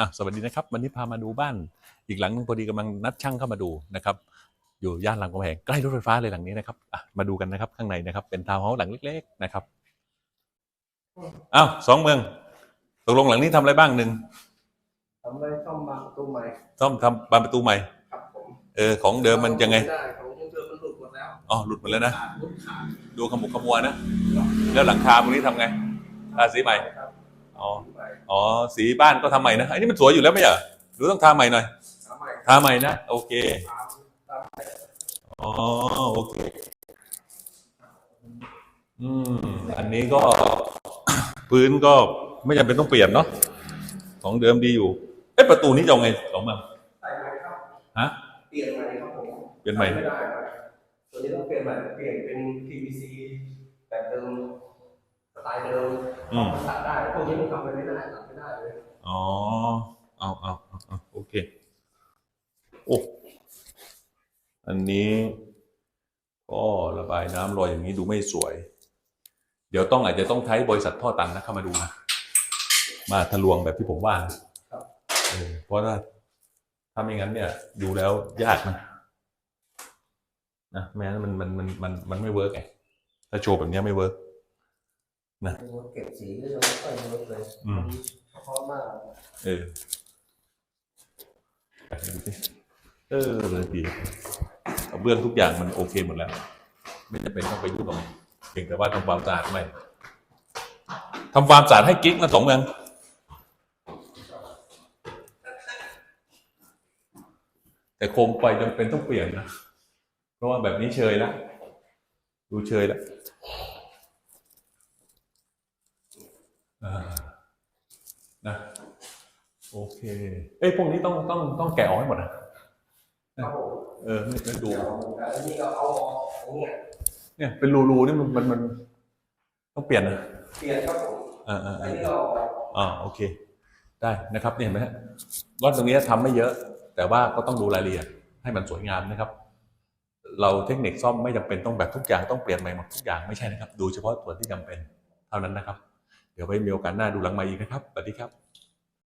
อะสวัสดีนะครับ วันนี้พามาดูบ้าน อีกหลังหนึงพอดีกำลังนัดช่างเข้ามาดูนะครับ อยู่ย่านรามคำแหงใกล้รถไฟฟ้าเลยหลังนี้นะครับอะมาดูกันนะครับข้างในนะครับ เป็นทาวน์เฮาส์หลังเล็ก ๆ นะครับอ้าวสองเมืองตกลงหลังนี้ทำอะไรบ้างหนึ่งทำไรซ่อมบานประตูใหม่ซ่อมทำบานประตูใหม่ ครับผมเออของเดิมมันยังไงได้ของเดิมมันหลุดหมดแล้วอ๋อหลุดหมดแล้วนะขาดหลุดขาดดูขมุกขมัวนะแล้วหลังคาพวกนี้ทำไงทาสีใหม่ครับ อ๋อใหม่อ๋อสีบ้านก็ทำใหม่นะอันนี้มันสวยอยู่แล้วไม่ใช่เหรอหรือต้องทาใหม่หน่อยทำใหม่ทาใหม่นะ โอเคตามตามไปอ๋อโอเคอืมอันนี้ก็พื้นก็ไม่จำเป็นต้องเปลี่ยนเนาะของเดิมดีอยู่เอ๊ะประตูนี้จะเอาไงสองมาใส่ใหม่ครับฮะเปลี่ยนใหม่ครับผมเปลี่ยนใหม่ไม่ได้ครับตัวนี้ต้องเปลี่ยนใหม่เปลี่ยนเป็น PVC แบบเดิม สไตล์เดิมอืมมันตัดได้พวกนี้มันทำอะไรไม่ได้ตัดไม่ได้เลยอ๋อ เอาเอาเอาเอาโอเค โอ้ อันนี้ ก็ระบายน้ำลอยอย่างนี้ดูไม่สวย เดี๋ยวต้องอาจจะต้องใช้บริษัทท่อตันนะเข้ามาดูนะ มาทะลวงแบบที่ผมว่านะเออเพราะถ้าถ้าไม่งั้นเนี่ย ดูแล้วยากนะนะไม่งั้นมันมันมันมันมันไม่เวิร์กไงถ้าโชว์แบบเนี้ยไม่เวิร์ก เก็บสีก็ยังไม่ค่อยเวิร์กเลยอืมเฉพาะมากเออดูสิเออเลยดีกระเบื้องทุกอย่างมันโอเคหมดแล้ว ไม่จำเป็นต้องไปยุ่งกับมันเพียงแต่ว่าทำความสะอาดไม่ทำความสะอาดให้กิ๊กนะสองเมืองแต่โคมไฟจำเป็นต้องเปลี่ยนนะ เพราะว่าแบบนี้เชยแล้ว ดูเชยแล้วอ่า นะโอเค เอ้ยพวกนี้ต้องต้องต้องแกะออกให้หมดนะครับผมเออไม่ไม่ดูเดี๋ยวอันนี้ก็เอาออกอย่างเงี้ยเนี่ยเป็นรูๆนี่มันมันมันต้องเปลี่ยนนะเปลี่ยนครับผมอ่าอ่าอันอ่านี้ก็เอาออกอ่าโอเค ได้นะครับเนี่ยเห็นไหมฮะรถตรงนี้ทำไม่เยอะ แต่ว่าก็ต้องดูรายละเอียดให้มันสวยงามนะครับ เราเทคนิคซ่อมไม่จำเป็นต้องแบบทุกอย่างต้องเปลี่ยนใหม่หมดทุกอย่างไม่ใช่นะครับ ดูเฉพาะส่วนที่จำเป็นเท่านั้นนะครับ เดี๋ยวไว้มีโอกาสหน้าดูหลังใหม่อีกนะครับสวัสดีครับ